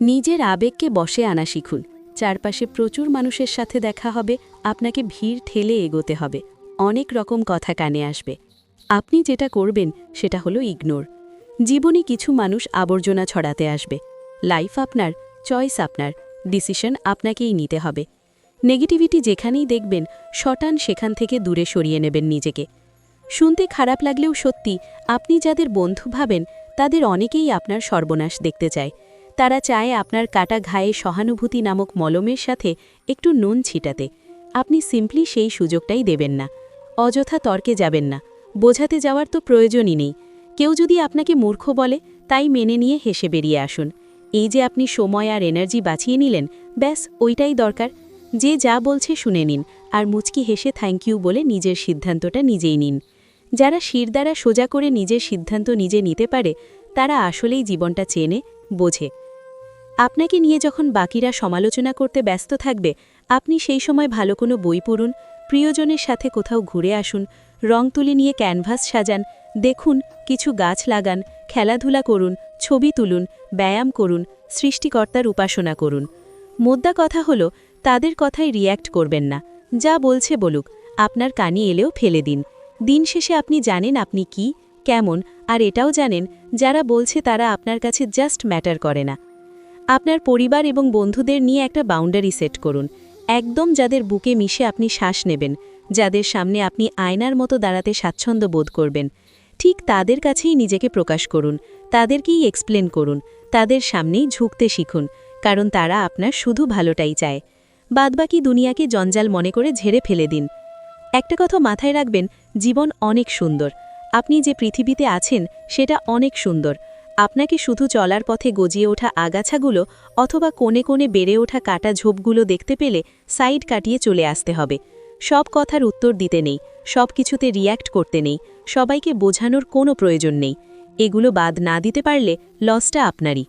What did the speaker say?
নিজের আবেগকে বসে আনা শিখুন। চারপাশে প্রচুর মানুষের সাথে দেখা হবে, আপনাকে ভিড় ঠেলে এগোতে হবে। অনেক রকম কথা কানে আসবে। আপনি যেটা করবেন, সেটা হলো ইগনোর। জীবনে কিছু মানুষ আবর্জনা ছড়াতে আসবে। লাইফ আপনার, চয়েস আপনার, ডিসিশন আপনাকেই নিতে হবে। নেগেটিভিটি যেখানেই দেখবেন, শটান সেখান থেকে দূরে সরিয়ে নেবেন নিজেকে। শুনতে খারাপ লাগলেও সত্যি, আপনি যাদের বন্ধু ভাবেন, তাদের অনেকেই আপনার সর্বনাশ দেখতে চায়। তারা চায় আপনার কাটা ঘায়ে সহানুভূতি নামক মলমের সাথে একটু নুন ছিটাতে। আপনি সিম্পলি সেই সুযোগটাই দেবেন না। অযথা তর্কে যাবেন না। বোঝাতে যাওয়ার তো প্রয়োজনই নেই। কেউ যদি আপনাকে মূর্খ বলে, তাই মেনে নিয়ে হেসে বেরিয়ে আসুন। এই যে আপনি সময় আর এনার্জি বাঁচিয়ে নিলেন, ব্যাস, ওইটাই দরকার। যে যা বলছে শুনে নিন, আর মুচকি হেসে থ্যাংক ইউ বলে নিজের সিদ্ধান্তটা নিজেই নিন। যারা শির দ্বারা সোজা করে নিজের সিদ্ধান্ত নিজে নিতে পারে, তারা আসলেই জীবনটা চেনে, বোঝে। আপনাকে নিয়ে যখন বাকিরা সমালোচনা করতে ব্যস্ত থাকবে, আপনি সেই সময় ভালো কোনো বই পড়ুন, প্রিয়জনের সাথে কোথাও ঘুরে আসুন, রং তুলি নিয়ে ক্যানভাস সাজান, দেখুন, কিছু গাছ লাগান, খেলাধুলা করুন, ছবি তুলুন, ব্যায়াম করুন, সৃষ্টিকর্তার উপাসনা করুন। মোদ্দা কথা হলো, তাদের কথায় রিয়্যাক্ট করবেন না। যা বলছে বলুক, আপনার কানি এলেও ফেলে দিন। দিন শেষে আপনি জানেন আপনি কি, কেমন, আর এটাও জানেন, যারা বলছে তারা আপনার কাছে জাস্ট ম্যাটার করে না। আপনার পরিবার এবং বন্ধুদের নিয়ে একটা বাউন্ডারি সেট করুন। একদম যাদের বুকে মিশে আপনি শ্বাস নেবেন, যাদের সামনে আপনি আয়নার মতো দাঁড়াতে স্বাচ্ছন্দ্য বোধ করবেন। ঠিক তাদের কাছেই নিজেকে প্রকাশ করুন, তাদেরকেই এক্সপ্লেন করুন, তাদের সামনেই ঝুঁকতে শিখুন, কারণ তারা আপনার শুধু ভালোটাই চায়। বাদবাকি দুনিয়াকে জঞ্জাল মনে করে ঝেড়ে ফেলে দিন। একটা কথা মাথায় রাখবেন, জীবন অনেক সুন্দর। আপনি যে পৃথিবীতে আছেন, সেটা অনেক সুন্দর। আপনাকে শুধু চলার পথে গজিয়ে ওঠা আগাছাগুলো অথবা কোণে কোণে বেড়ে ওঠা কাটা ঝোপগুলো দেখতে পেলে সাইড কাটিয়ে চলে আসতে হবে। সব কথার উত্তর দিতে নেই, সব কিছুতে রিয়্যাক্ট করতে নেই, সবাইকে বোঝানোর কোনো প্রয়োজন নেই। এগুলো বাদ না দিতে পারলে লসটা আপনারই।